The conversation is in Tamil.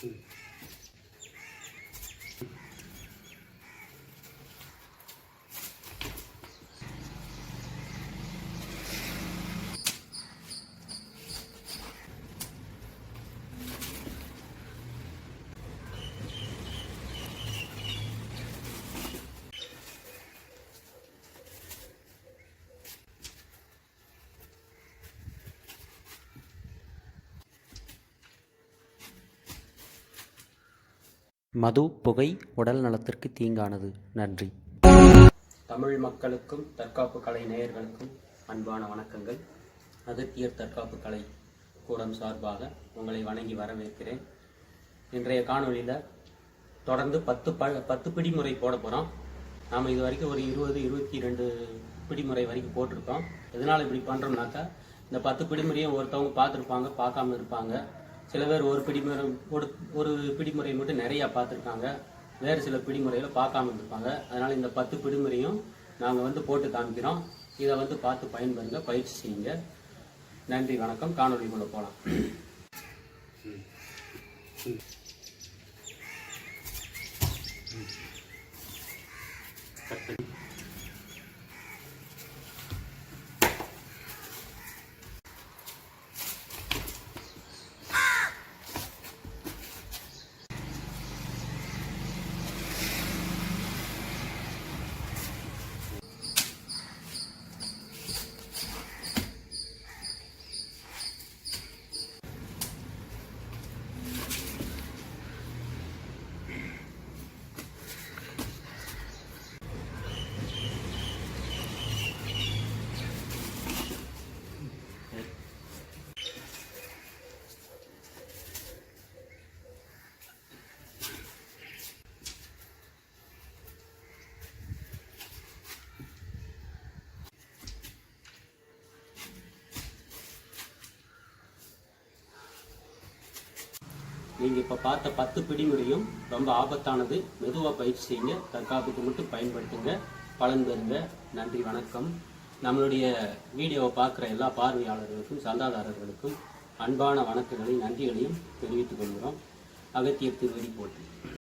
对 மது புகை உடல் நலத்திற்கு தீங்கானது. நன்றி. தமிழ் மக்களுக்கும் தற்காப்பு கலை நேயர்களுக்கும் அன்பான வணக்கங்கள். அகத்தியர் தற்காப்பு கலை கூடம் சார்பாக உங்களை வணங்கி வரவேற்கிறேன். இன்றைய காணொளியில் தொடர்ந்து பத்து ப பத்து பிடிமுறை போட போகிறோம் நாம் இது வரைக்கும் ஒரு இருபது இருபத்தி ரெண்டு பிடிமுறை வரைக்கும் போட்டிருக்கோம். எதனால் இப்படி பண்ணுறோம்னாக்கா இந்த பத்து பிடிமுறையும் ஒருத்தவங்க பார்த்துருப்பாங்க பார்க்காம இருப்பாங்க. சில பேர் ஒரு பிடிமுறை ஒரு ஒரு பிடிமுறை மட்டும் நிறையா பார்த்துருக்காங்க வேறு சில பிடிமுறையில் பார்க்காம இருப்பாங்க அதனால் இந்த பத்து பிடிமுறையும் நாங்கள் வந்து போட்டு காமிக்கிறோம் இதை வந்து பார்த்து பயன்படுங்க பயிற்சி செய்யுங்க நன்றி வணக்கம் காணொலிக்குள்ளே போகலாம் நீங்கள் இப்போ பார்த்த பத்து பிடிமுறையும் ரொம்ப ஆபத்தானது. மெதுவாக பயிற்சி செய்யுங்க. தற்காப்புக்கு மட்டும் பயன்படுத்துங்க. பலன் பெறுங்க. நன்றி வணக்கம். நம்மளுடைய வீடியோவை பார்க்குற எல்லா பார்வையாளர்களுக்கும் சந்தாதாரர்களுக்கும் அன்பான வணக்கங்களையும் நன்றிகளையும் தெரிவித்துக் கொள்கிறோம். அகத்தியர் திருவடி போட்டு